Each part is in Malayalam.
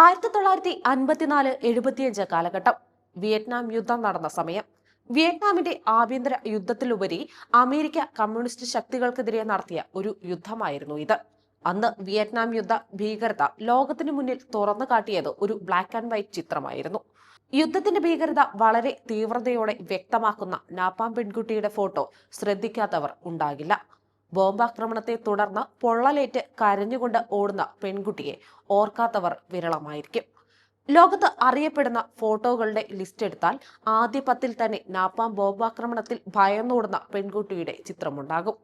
ആയിരത്തി തൊള്ളായിരത്തി അൻപത്തിനാല് എഴുപത്തിയഞ്ച് കാലഘട്ടം. വിയറ്റ്നാം യുദ്ധം നടന്ന സമയം. വിയറ്റ്നാമിന്റെ ആഭ്യന്തര യുദ്ധത്തിലുപരി അമേരിക്ക കമ്മ്യൂണിസ്റ്റ് ശക്തികൾക്കെതിരെ നടത്തിയ ഒരു യുദ്ധമായിരുന്നു ഇത്. അന്ന് വിയറ്റ്നാം യുദ്ധ ഭീകരത ലോകത്തിന് മുന്നിൽ തുറന്നു കാട്ടിയത് ഒരു ബ്ലാക്ക് ആൻഡ് വൈറ്റ് ചിത്രമായിരുന്നു. യുദ്ധത്തിന്റെ ഭീകരത വളരെ തീവ്രതയോടെ വ്യക്തമാക്കുന്ന നാപ്പാം പെൺകുട്ടിയുടെ ഫോട്ടോ ശ്രദ്ധിക്കാത്തവർ ഉണ്ടാകില്ല. ബോംബാക്രമണത്തെ തുടർന്ന് പൊള്ളലേറ്റ് കരഞ്ഞുകൊണ്ട് ഓടുന്ന പെൺകുട്ടിയെ ഓർക്കാത്തവർ വിരളമായിരിക്കും. ലോകത്ത് അറിയപ്പെടുന്ന ഫോട്ടോകളുടെ ലിസ്റ്റ് എടുത്താൽ ആദ്യ പത്തിൽ തന്നെ നാപ്പാം ബോംബാക്രമണത്തിൽ ഭയന്നോടുന്ന പെൺകുട്ടിയുടെ ചിത്രമുണ്ടാകും.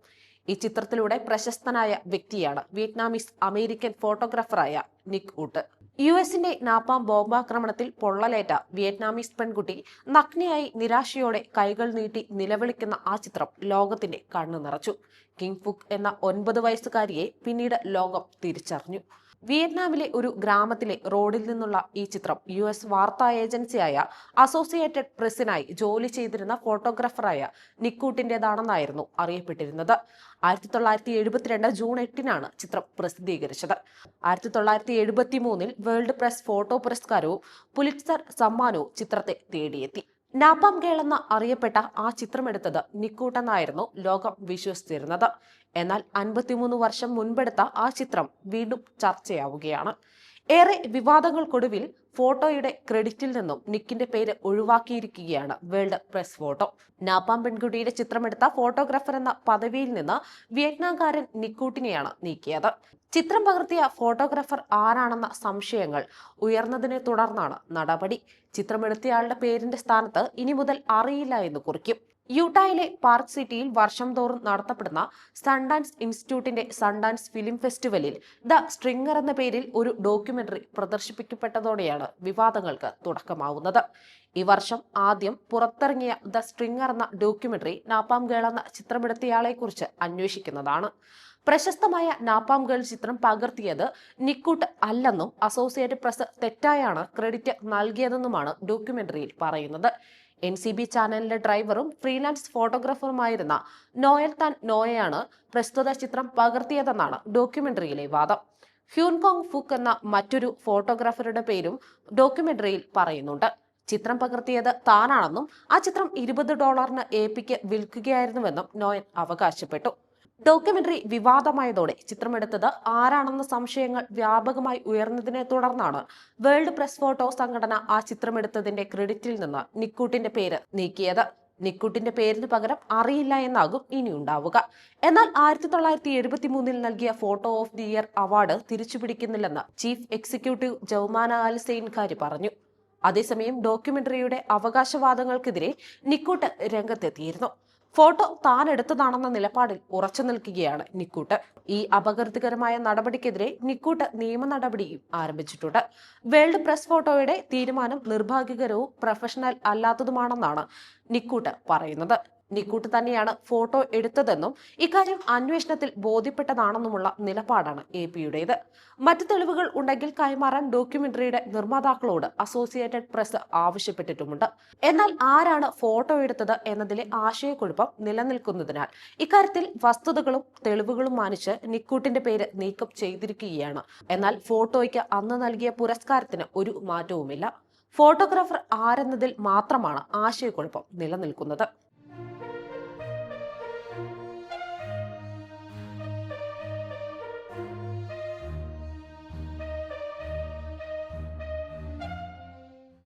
ഈ ചിത്രത്തിലൂടെ പ്രശസ്തനായ വ്യക്തിയാണ് വിയറ്റ്നാമീസ് അമേരിക്കൻ ഫോട്ടോഗ്രാഫറായ നിക് ഊട്ട്. യു എസിന്റെ നാപ്പാം ബോംബാക്രമണത്തിൽ പൊള്ളലേറ്റ വിയറ്റ്നാമീസ് പെൺകുട്ടി നഗ്നയായി നിരാശയോടെ കൈകൾ നീട്ടി നിലവിളിക്കുന്ന ആ ചിത്രം ലോകത്തിന്റെ കണ്ണു നിറച്ചു കിങ് ഫുക് എന്ന ഒൻപത് വയസ്സുകാരിയെ പിന്നീട് ലോകം തിരിച്ചറിഞ്ഞു. വിയറ്റ്നാമിലെ ഒരു ഗ്രാമത്തിലെ റോഡിൽ നിന്നുള്ള ഈ ചിത്രം യു എസ് വാർത്താ ഏജൻസിയായ അസോസിയേറ്റഡ് പ്രസിനായി ജോലി ചെയ്തിരുന്ന ഫോട്ടോഗ്രാഫറായ നിക്കൂട്ടിന്റെതാണെന്നായിരുന്നു അറിയപ്പെട്ടിരുന്നത്. ആയിരത്തി തൊള്ളായിരത്തി എഴുപത്തിരണ്ട് ജൂൺ എട്ടിനാണ് ചിത്രം പ്രസിദ്ധീകരിച്ചത്. ആയിരത്തി തൊള്ളായിരത്തി എഴുപത്തി മൂന്നിൽ വേൾഡ് പ്രസ് ഫോട്ടോ പുരസ്കാരവും പുലിറ്റ്സർ സമ്മാനവും ചിത്രത്തെ തേടിയെത്തി. നാപ്പാം കേളെന്ന് അറിയപ്പെട്ട ആ ചിത്രമെടുത്തത് നിക്കൂട്ടെന്നായിരുന്നു ലോകം വിശ്വസിച്ചിരുന്നത്. എന്നാൽ അൻപത്തിമൂന്ന് വർഷം മുൻപെടുത്ത ആ ചിത്രം വീണ്ടും ചർച്ചയാവുകയാണ്. ഏറെ വിവാദങ്ങൾക്കൊടുവിൽ ഫോട്ടോയുടെ ക്രെഡിറ്റിൽ നിന്നും നിക്കിന്റെ പേര് ഒഴിവാക്കിയിരിക്കുകയാണ് വേൾഡ് പ്രസ് ഫോട്ടോ. നാപ്പാം പെൺകുട്ടിയുടെ ചിത്രമെടുത്ത ഫോട്ടോഗ്രാഫർ എന്ന പദവിയിൽ നിന്ന് വിയറ്റ്നാംകാരൻ നിക്കൂട്ടിനെയാണ് നീക്കിയത്. ചിത്രം പകർത്തിയ ഫോട്ടോഗ്രാഫർ ആരാണെന്ന സംശയങ്ങൾ ഉയർന്നതിനെ തുടർന്നാണ് നടപടി. ചിത്രമെടുത്തയാളുടെ പേരിന്റെ സ്ഥാനത്ത് ഇനി മുതൽ അറിയില്ല എന്ന് കുറിക്കും. യൂട്ടായിലെ പാർക്ക് സിറ്റിയിൽ വർഷം തോറും നടത്തപ്പെടുന്ന സൺഡാൻസ് ഇൻസ്റ്റിറ്റ്യൂട്ടിന്റെ സൺഡാൻസ് ഫിലിം ഫെസ്റ്റിവലിൽ ദ സ്ട്രിംഗർ എന്ന പേരിൽ ഒരു ഡോക്യുമെന്ററി പ്രദർശിപ്പിക്കപ്പെട്ടതോടെയാണ് വിവാദങ്ങൾക്ക് തുടക്കമാവുന്നത്. ഈ വർഷം ആദ്യം പുറത്തിറങ്ങിയ ദ സ്ട്രിംഗർ എന്ന ഡോക്യുമെന്ററി നാപ്പാം ഗേൾ എന്ന ചിത്രമെടുത്തയാളെക്കുറിച്ച് അന്വേഷിക്കുന്നതാണ്. പ്രശസ്തമായ നാപ്പാം ഗേൾ ചിത്രം പകർത്തിയത് നിക്കൂട്ട് അല്ലെന്നും അസോസിയേറ്റഡ് പ്രസ് തെറ്റായാണ് ക്രെഡിറ്റ് നൽകിയതെന്നുമാണ് ഡോക്യുമെന്ററിയിൽ പറയുന്നത്. എൻ സി ബി ചാനലിലെ ഡ്രൈവറും ഫ്രീലാൻസ് ഫോട്ടോഗ്രാഫറുമായിരുന്ന നോയൽ താൻ നോയയാണ് പ്രസ്തുത ചിത്രം പകർത്തിയതെന്നാണ് ഡോക്യുമെന്ററിയിലെ വാദം. ഹ്യൂൻകോങ് ഫുക്ക് എന്ന മറ്റൊരു ഫോട്ടോഗ്രാഫറുടെ പേരും ഡോക്യുമെന്ററിയിൽ പറയുന്നുണ്ട്. ചിത്രം പകർത്തിയത് താനാണെന്നും ആ ചിത്രം ഇരുപത് ഡോളറിന് എ പിക്ക് വിൽക്കുകയായിരുന്നുവെന്നും നോയൻ അവകാശപ്പെട്ടു. ഡോക്യുമെന്ററി വിവാദമായതോടെ ചിത്രമെടുത്തത് ആരാണെന്ന സംശയങ്ങൾ വ്യാപകമായി ഉയർന്നതിനെ തുടർന്നാണ് വേൾഡ് പ്രസ് ഫോട്ടോ സംഘടന ആ ചിത്രമെടുത്തതിന്റെ ക്രെഡിറ്റിൽ നിന്ന് നിക്കൂട്ടിന്റെ പേര് നീക്കിയത്. നിക്കൂട്ടിന്റെ പേരിന് പകരം അറിയില്ല എന്നാകും ഇനി ഉണ്ടാവുക എന്നാൽ ആയിരത്തി തൊള്ളായിരത്തി എഴുപത്തി മൂന്നിൽ നൽകിയ photo of the year award തിരിച്ചുപിടിക്കുന്നില്ലെന്ന് chief executive Joumana el Zein Khoury പറഞ്ഞു. അതേസമയം ഡോക്യുമെന്ററിയുടെ അവകാശവാദങ്ങൾക്കെതിരെ നിക്കൂട്ട് രംഗത്തെത്തിയിരുന്നു. ഫോട്ടോ താൻ എടുത്തതാണെന്ന നിലപാടിൽ ഉറച്ചു നിൽക്കുകയാണ് നിക്കൂട്ട്. ഈ അപകീർത്തികരമായ നടപടിക്കെതിരെ നിക്കൂട്ട് നിയമ നടപടിയും ആരംഭിച്ചിട്ടുണ്ട്. വേൾഡ് പ്രസ് ഫോട്ടോയുടെ തീരുമാനം നിർഭാഗ്യകരവും പ്രൊഫഷണൽ അല്ലാത്തതുമാണെന്നാണ് നിക്കൂട്ട് പറയുന്നത്. നിക്കൂട്ട് തന്നെയാണ് ഫോട്ടോ എടുത്തതെന്നും ഇക്കാര്യം അന്വേഷണത്തിൽ ബോധ്യപ്പെട്ടതാണെന്നുമുള്ള നിലപാടാണ് എ പിയുടേത്. മറ്റ് തെളിവുകൾ ഉണ്ടെങ്കിൽ കൈമാറാൻ ഡോക്യുമെന്ററിയുടെ നിർമ്മാതാക്കളോട് അസോസിയേറ്റഡ് പ്രസ് ആവശ്യപ്പെട്ടിട്ടുമുണ്ട്. എന്നാൽ ആരാണ് ഫോട്ടോ എടുത്തത് എന്നതിലെ ആശയക്കുഴപ്പം നിലനിൽക്കുന്നതിനാൽ ഇക്കാര്യത്തിൽ വസ്തുതകളും തെളിവുകളും മാനിച്ച് നിക്കൂട്ടിന്റെ പേര് നീക്കം ചെയ്തിരിക്കുകയാണ്. എന്നാൽ ഫോട്ടോയ്ക്ക് അന്ന് നൽകിയ പുരസ്കാരത്തിന് ഒരു മാറ്റവുമില്ല. ഫോട്ടോഗ്രാഫർ ആരെന്നതിൽ മാത്രമാണ് ആശയക്കുഴപ്പം നിലനിൽക്കുന്നത്.